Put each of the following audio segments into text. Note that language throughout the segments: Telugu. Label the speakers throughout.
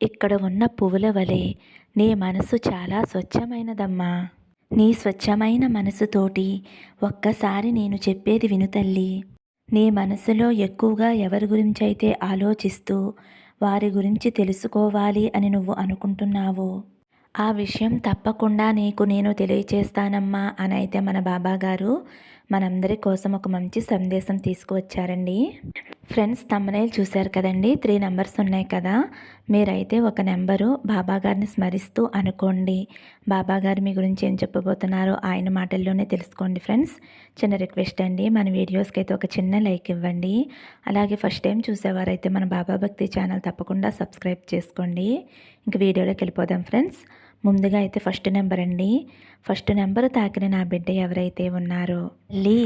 Speaker 1: ఇక్కడ ఉన్న పువ్వుల వలె నీ మనసు చాలా స్వచ్ఛమైనదమ్మా. నీ స్వచ్ఛమైన మనసుతోటి ఒక్కసారి నేను చెప్పేది విను తల్లి. నీ మనసులో ఎక్కువగా ఎవరి గురించి అయితే ఆలోచిస్తూ వారి గురించి తెలుసుకోవాలి అని నువ్వు అనుకుంటున్నావో ఆ విషయం తప్పకుండా నీకు నేను తెలియచేస్తానమ్మా అని అయితే మన బాబా గారు మనందరి కోసం ఒక మంచి సందేశం తీసుకువచ్చారండి. ఫ్రెండ్స్ తమ్మనేలు చూశారు కదండి? త్రీ నెంబర్స్ ఉన్నాయి కదా? మీరైతే ఒక నెంబరు బాబా గారిని స్మరిస్తూ అనుకోండి. బాబాగారు మీ గురించి ఏం చెప్పబోతున్నారో ఆయన మాటల్లోనే తెలుసుకోండి ఫ్రెండ్స్. చిన్న రిక్వెస్ట్ అండి మన వీడియోస్కి అయితే ఒక చిన్న లైక్ ఇవ్వండి. అలాగే ఫస్ట్ టైం చూసేవారైతే మన బాబా భక్తి ఛానల్ తప్పకుండా సబ్స్క్రైబ్ చేసుకోండి. ఇంక వీడియోలోకి వెళ్ళిపోదాం ఫ్రెండ్స్. ముందుగా అయితే ఫస్ట్ నెంబర్ అండి. ఫస్ట్ నెంబర్ తాకిన నా బిడ్డ ఎవరైతే ఉన్నారో లీ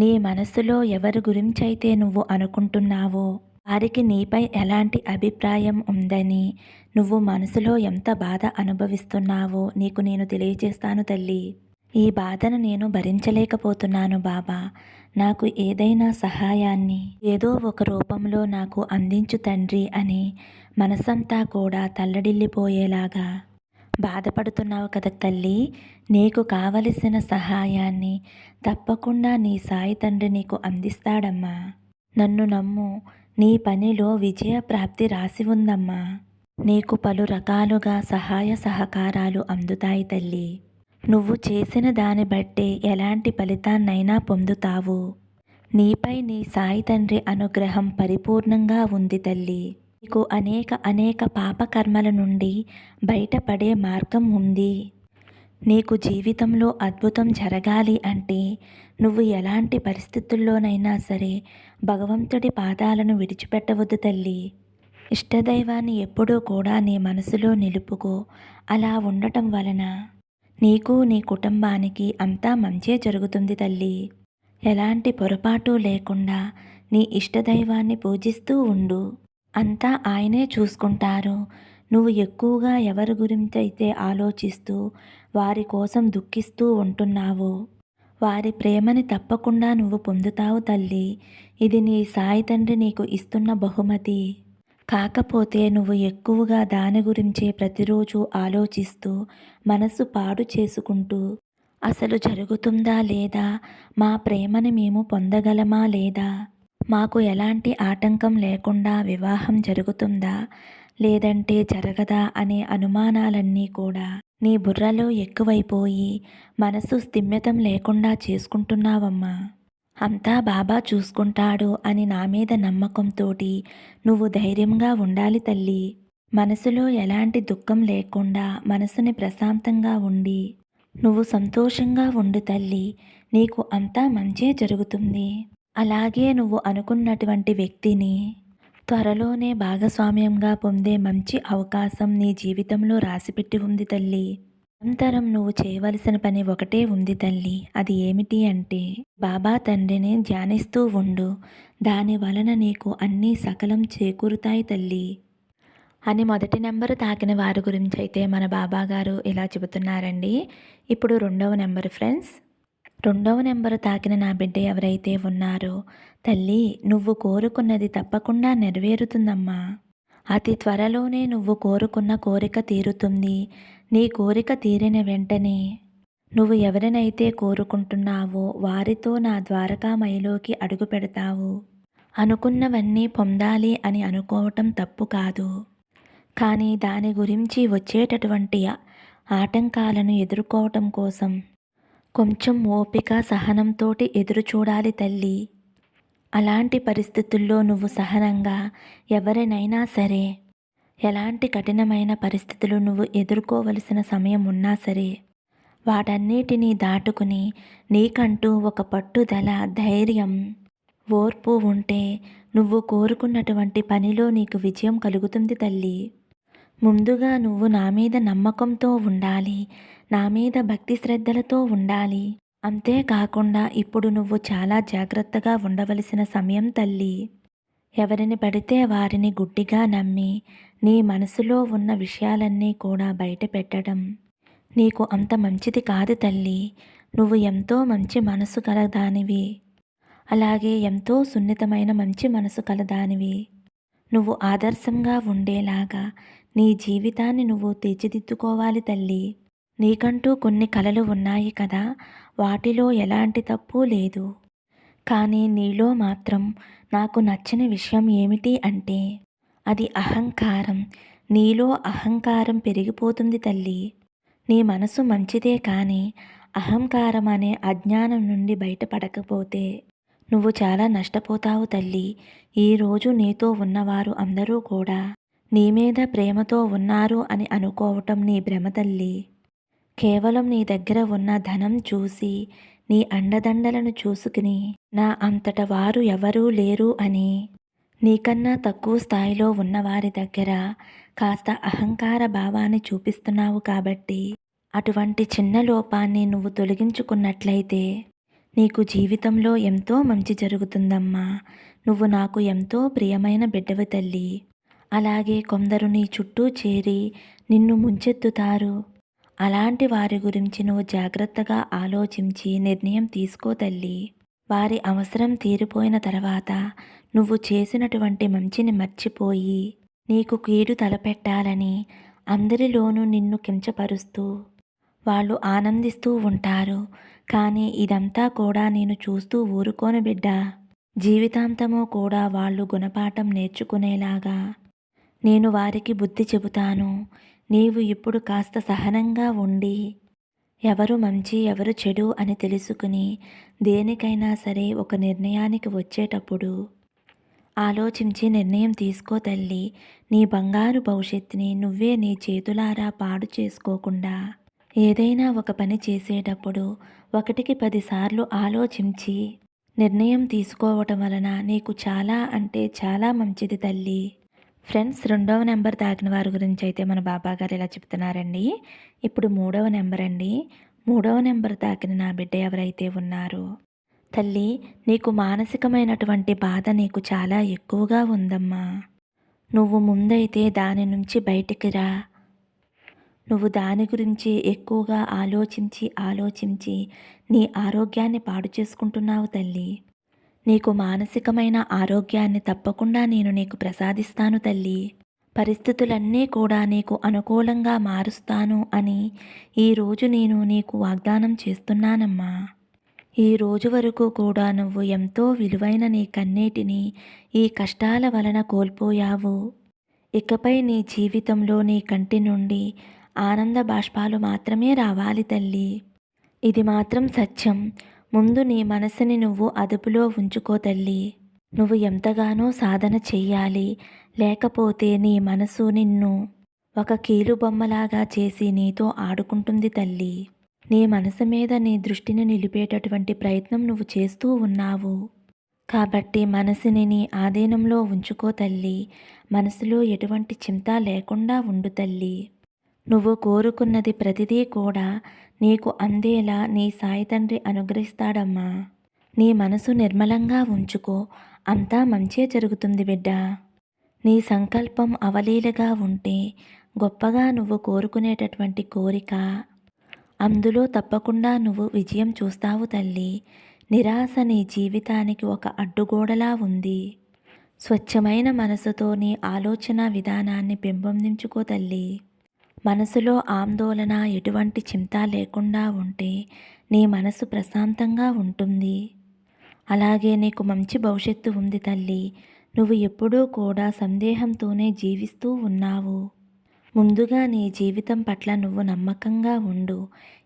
Speaker 1: నీ మనసులో ఎవరి గురించి అయితే నువ్వు అనుకుంటున్నావో వారికి నీపై ఎలాంటి అభిప్రాయం ఉందని నువ్వు మనసులో ఎంత బాధ అనుభవిస్తున్నావో నీకు నేను తెలియజేస్తాను తల్లి. ఈ బాధను నేను భరించలేకపోతున్నాను బాబా. నాకు ఏదైనా సహాయాన్ని ఏదో ఒక రూపంలో నాకు అందించు తండ్రి అని మనసంతా కూడా తల్లడిల్లిపోయేలాగా బాధపడుతున్నావు కదా తల్లి. నీకు కావలసిన సహాయాన్ని తప్పకుండా నీ సాయి తండ్రి నీకు అందిస్తాడమ్మా. నన్ను నమ్ము. నీ పనిలో విజయ ప్రాప్తి రాసి ఉందమ్మా. నీకు పలు రకాలుగా సహాయ సహకారాలు అందుతాయి తల్లి. నువ్వు చేసిన దాన్ని బట్టే ఎలాంటి ఫలితాన్నైనా పొందుతావు. నీపై నీ సాయి తండ్రి అనుగ్రహం పరిపూర్ణంగా ఉంది తల్లి. నీకు అనేక అనేక పాపకర్మల నుండి బయటపడే మార్గం ఉంది. నీకు జీవితంలో అద్భుతం జరగాలి అంటే నువ్వు ఎలాంటి పరిస్థితుల్లోనైనా సరే భగవంతుడి పాదాలను విడిచిపెట్టవద్దు తల్లి. ఇష్టదైవాన్ని ఎప్పుడూ కూడా నీ మనసులో నిలుపుకో. అలా ఉండటం వలన నీకు నీ కుటుంబానికి అంతా మంచే జరుగుతుంది తల్లి. ఎలాంటి పొరపాటు లేకుండా నీ ఇష్టదైవాన్ని పూజిస్తూ ఉండు. అంతా ఆయనే చూసుకుంటారు. నువ్వు ఎక్కువగా ఎవరి గురించి అయితే ఆలోచిస్తూ వారి కోసం దుఃఖిస్తూ ఉంటున్నావో వారి ప్రేమని తప్పకుండా నువ్వు పొందుతావు తల్లి. ఇది నీ సాయి తండ్రి నీకు ఇస్తున్న బహుమతి. కాకపోతే నువ్వు ఎక్కువగా దాని గురించే ప్రతిరోజు ఆలోచిస్తూ మనసు పాడు చేసుకుంటూ అసలు జరుగుతుందా లేదా? మా ప్రేమని మేము పొందగలమా లేదా? మాకు ఎలాంటి ఆటంకం లేకుండా వివాహం జరుగుతుందా? లేదంటే జరగదా అనే అనుమానాలన్నీ కూడా నీ బుర్రలో ఎక్కువైపోయి మనసు స్థిమ్యతం లేకుండా చేసుకుంటున్నావమ్మా. అంతా బాబా చూసుకుంటాడు అని నా మీద నమ్మకంతో నువ్వు ధైర్యంగా ఉండాలి తల్లి. మనసులో ఎలాంటి దుఃఖం లేకుండా మనసుని ప్రశాంతంగా ఉండి నువ్వు సంతోషంగా ఉండు తల్లి. నీకు అంతా మంచే జరుగుతుంది. అలాగే నువ్వు అనుకున్నటువంటి వ్యక్తిని త్వరలోనే భాగస్వామ్యంగా పొందే మంచి అవకాశం నీ జీవితంలో రాసిపెట్టి ఉంది తల్లి. అంతరం నువ్వు చేయవలసిన పని ఒకటే ఉంది తల్లి. అది ఏమిటి అంటే బాబా తండ్రిని ధ్యానిస్తూ ఉండు. దాని వలన నీకు అన్నీ సకలం చేకూరుతాయి తల్లి. అని మొదటి నెంబరు తాకిన వారి గురించి అయితే మన బాబా గారు ఇలా చెబుతున్నారండి. ఇప్పుడు రెండవ నెంబర్ ఫ్రెండ్స్ రెండవ నెంబరు తాకిన నా బిడ్డ ఎవరైతే ఉన్నారో తల్లి నువ్వు కోరుకున్నది తప్పకుండా నెరవేరుతుందమ్మా. అతి త్వరలోనే నువ్వు కోరుకున్న కోరిక తీరుతుంది. నీ కోరిక తీరిన వెంటనే నువ్వు ఎవరినైతే కోరుకుంటున్నావో వారితో నా ద్వారకామయిలోకి అడుగు పెడతావు. అనుకున్నవన్నీ పొందాలి అని అనుకోవటం తప్పు కాదు. కానీ దాని గురించి వచ్చేటటువంటి ఆటంకాలను ఎదుర్కోవటం కోసం కొంచెం ఓపిక సహనంతోటి ఎదురు చూడాలి తల్లి. అలాంటి పరిస్థితుల్లో నువ్వు సహనంగా ఎవరినైనా సరే ఎలాంటి కఠినమైన పరిస్థితులు నువ్వు ఎదుర్కోవలసిన సమయం ఉన్నా సరే వాటన్నిటినీ దాటుకుని నీకంటూ ఒక పట్టుదల ధైర్యం ఓర్పు ఉంటే నువ్వు కోరుకున్నటువంటి పనిలో నీకు విజయం కలుగుతుంది తల్లి. ముందుగా నువ్వు నా మీద నమ్మకంతో ఉండాలి నా మీద భక్తి శ్రద్ధలతో ఉండాలి. అంతేకాకుండా ఇప్పుడు నువ్వు చాలా జాగ్రత్తగా ఉండవలసిన సమయం తల్లి. ఎవరిని పడితే వారిని గుడ్డిగా నమ్మి నీ మనసులో ఉన్న విషయాలన్నీ కూడా బయట పెట్టడం. నీకు అంత మంచిది కాదు తల్లి. నువ్వు ఎంతో మంచి మనసు కలదానివి. అలాగే ఎంతో సున్నితమైన మంచి మనసు కలదానివి. నువ్వు ఆదర్శంగా ఉండేలాగా నీ జీవితాన్ని నువ్వు తీర్చిదిద్దుకోవాలి తల్లి. నీకంటూ కొన్ని కలలు ఉన్నాయి కదా వాటిలో ఎలాంటి తప్పు లేదు. కానీ నీలో మాత్రం నాకు నచ్చిన విషయం ఏమిటి అంటే అది అహంకారం. నీలో అహంకారం పెరిగిపోతుంది తల్లి. నీ మనసు మంచిదే కానీ అహంకారం అనే అజ్ఞానం నుండి బయటపడకపోతే నువ్వు చాలా నష్టపోతావు తల్లి. ఈరోజు నీతో ఉన్నవారు అందరూ కూడా నీ మీద ప్రేమతో ఉన్నారు అని అనుకోవటం నీ భ్రమ తల్లి. కేవలం నీ దగ్గర ఉన్న ధనం చూసి నీ అండదండలను చూసుకుని నా అంతట వారు ఎవరూ లేరు అని. నీకన్నా తక్కువ స్థాయిలో ఉన్నవారి దగ్గర కాస్త అహంకార భావాన్ని చూపిస్తున్నావు కాబట్టి అటువంటి చిన్న లోపాన్ని నువ్వు తొలగించుకున్నట్లయితే నీకు జీవితంలో ఎంతో మంచి జరుగుతుందమ్మా. నువ్వు నాకు ఎంతో ప్రియమైన బిడ్డవి తల్లి. అలాగే కొందరు నీ చుట్టూ చేరి నిన్ను ముంచెత్తుతారు. అలాంటి వారి గురించి నువ్వు జాగ్రత్తగా ఆలోచించి నిర్ణయం తీసుకో తల్లి. వారి అవసరం తీరిపోయిన తర్వాత నువ్వు చేసినటువంటి మంచిని మర్చిపోయి నీకు కీడు తలపెట్టాలని అందరిలోనూ నిన్ను కించపరుస్తూ వాళ్ళు ఆనందిస్తూ ఉంటారు. కానీ ఇదంతా కూడా నేను చూస్తూ ఊరుకోను బిడ్డ. జీవితాంతము కూడా వాళ్ళు గుణపాఠం నేర్చుకునేలాగా నేను వారికి బుద్ధి చెబుతాను. నీవు ఇప్పుడు కాస్త సహనంగా ఉండి ఎవరు మంచి ఎవరు చెడు అని తెలుసుకుని దేనికైనా సరే ఒక నిర్ణయానికి వచ్చేటప్పుడు ఆలోచించి నిర్ణయం తీసుకో తల్లి. నీ బంగారు భవిష్యత్తుని నువ్వే నీ చేతులారా పాడు చేసుకోకుండా ఏదైనా ఒక పని చేసేటప్పుడు ఒకటికి పదిసార్లు ఆలోచించి నిర్ణయం తీసుకోవటం వలన నీకు చాలా అంటే చాలా మంచిది తల్లి. ఫ్రెండ్స్ రెండవ నెంబర్ తాకిన వారి గురించి అయితే మన బాబా గారు ఇలా చెప్తున్నారండి. ఇప్పుడు మూడవ నెంబర్ అండి. మూడవ నెంబర్ తాకిన నా బిడ్డ ఎవరైతే ఉన్నారో తల్లి నీకు మానసికమైనటువంటి బాధ నీకు చాలా ఎక్కువగా ఉందమ్మా. నువ్వు ముందైతే దాని నుంచి బయటికి రా. నువ్వు దాని గురించి ఎక్కువగా ఆలోచించి ఆలోచించి నీ ఆరోగ్యాన్ని పాడు చేసుకుంటున్నావు తల్లి. నీకు మానసికమైన ఆరోగ్యాన్ని తప్పకుండా నేను నీకు ప్రసాదిస్తాను తల్లి. పరిస్థితులన్నీ కూడా నీకు అనుకూలంగా మారుస్తాను అని ఈరోజు నేను నీకు వాగ్దానం చేస్తున్నానమ్మా. ఈ రోజు వరకు కూడా నువ్వు ఎంతో విలువైన నీ కన్నీటిని ఈ కష్టాల వలన కోల్పోయావు. ఇకపై నీ జీవితంలో నీ కంటి నుండి ఆనంద బాష్పాలు మాత్రమే రావాలి తల్లి. ఇది మాత్రం సత్యం. ముందు నీ మనసుని నువ్వు అదుపులో ఉంచుకో తల్లి. నువ్వు ఎంతగానో సాధన చెయ్యాలి. లేకపోతే నీ మనసు నిన్ను ఒక కీలుబొమ్మలాగా చేసి నీతో ఆడుకుంటుంది తల్లి. నీ మనసు మీద నీ దృష్టిని నిలిపేటటువంటి ప్రయత్నం నువ్వు చేస్తూ ఉన్నావు. కాబట్టి మనసుని నీ ఆధీనంలో ఉంచుకో తల్లి. మనసులో ఎటువంటి చింత లేకుండా ఉండు తల్లి. నువ్వు కోరుకున్నది ప్రతిదీ కూడా నీకు అందేలా నీ సాయి తండ్రి అనుగ్రహిస్తాడమ్మా. నీ మనసు నిర్మలంగా ఉంచుకో అంతా మంచే జరుగుతుంది బిడ్డ. నీ సంకల్పం అవలీలగా ఉంటే గొప్పగా నువ్వు కోరుకునేటటువంటి కోరిక. అందులో తప్పకుండా నువ్వు విజయం చూస్తావు తల్లి. నిరాశ నీ జీవితానికి ఒక అడ్డుగోడలా ఉంది. స్వచ్ఛమైన మనసుతో నీ ఆలోచన విధానాన్ని పెంపొందించుకో తల్లి. మనసులో ఆందోళన ఎటువంటి చింత లేకుండా ఉంటే నీ మనసు ప్రశాంతంగా ఉంటుంది. అలాగే నీకు మంచి భవిష్యత్తు ఉంది తల్లి. నువ్వు ఎప్పుడూ కూడా సందేహంతోనే జీవిస్తూ ఉన్నావు. ముందుగా నీ జీవితం పట్ల నువ్వు నమ్మకంగా ఉండు.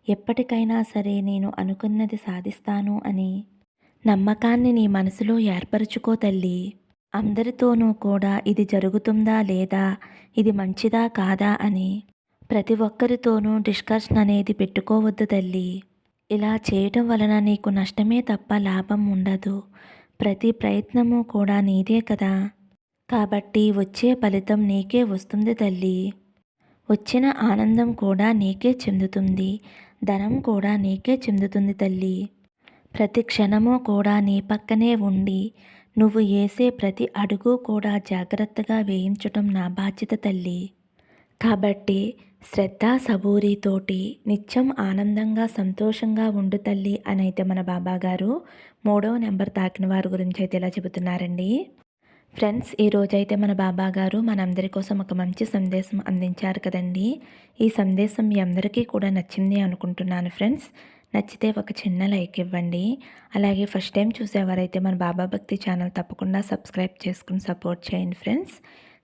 Speaker 1: ఎప్పటికైనా సరే నేను అనుకున్నది సాధిస్తాను అని నమ్మకాన్ని నీ మనసులో ఏర్పరచుకో తల్లి. అందరితోనూ కూడా ఇది జరుగుతుందా లేదా ఇది మంచిదా కాదా అని ప్రతి ఒక్కరితోనూ డిస్కషన్ అనేది పెట్టుకోవద్దు తల్లి. ఇలా చేయటం వలన నీకు నష్టమే తప్ప లాభం ఉండదు. ప్రతి ప్రయత్నము కూడా నీదే కదా. కాబట్టి వచ్చే ఫలితం నీకే వస్తుంది తల్లి. వచ్చిన ఆనందం కూడా నీకే చెందుతుంది. ధనం కూడా నీకే చెందుతుంది తల్లి. ప్రతి క్షణము కూడా నీ పక్కనే ఉండి నువ్వు వేసే ప్రతి అడుగు కూడా జాగ్రత్తగా వేయించటం నా బాధ్యత తల్లి. కాబట్టి శ్రద్ధ సబూరితోటి నిత్యం ఆనందంగా సంతోషంగా ఉండు తల్లి అని అయితే మన బాబా గారు మూడవ నెంబర్ తాకిన వారి గురించి అయితే ఇలా చెబుతున్నారండి. ఫ్రెండ్స్ ఈరోజైతే మన బాబా గారు మనందరి కోసం ఒక మంచి సందేశం అందించారు కదండి. ఈ సందేశం మీ అందరికీ కూడా నచ్చింది అనుకుంటున్నాను ఫ్రెండ్స్. నచ్చితే ఒక చిన్న లైక్ ఇవ్వండి. అలాగే ఫస్ట్ టైం చూసేవారైతే మన బాబా భక్తి ఛానల్ తప్పకుండా సబ్స్క్రైబ్ చేసుకుని సపోర్ట్ చేయండి ఫ్రెండ్స్.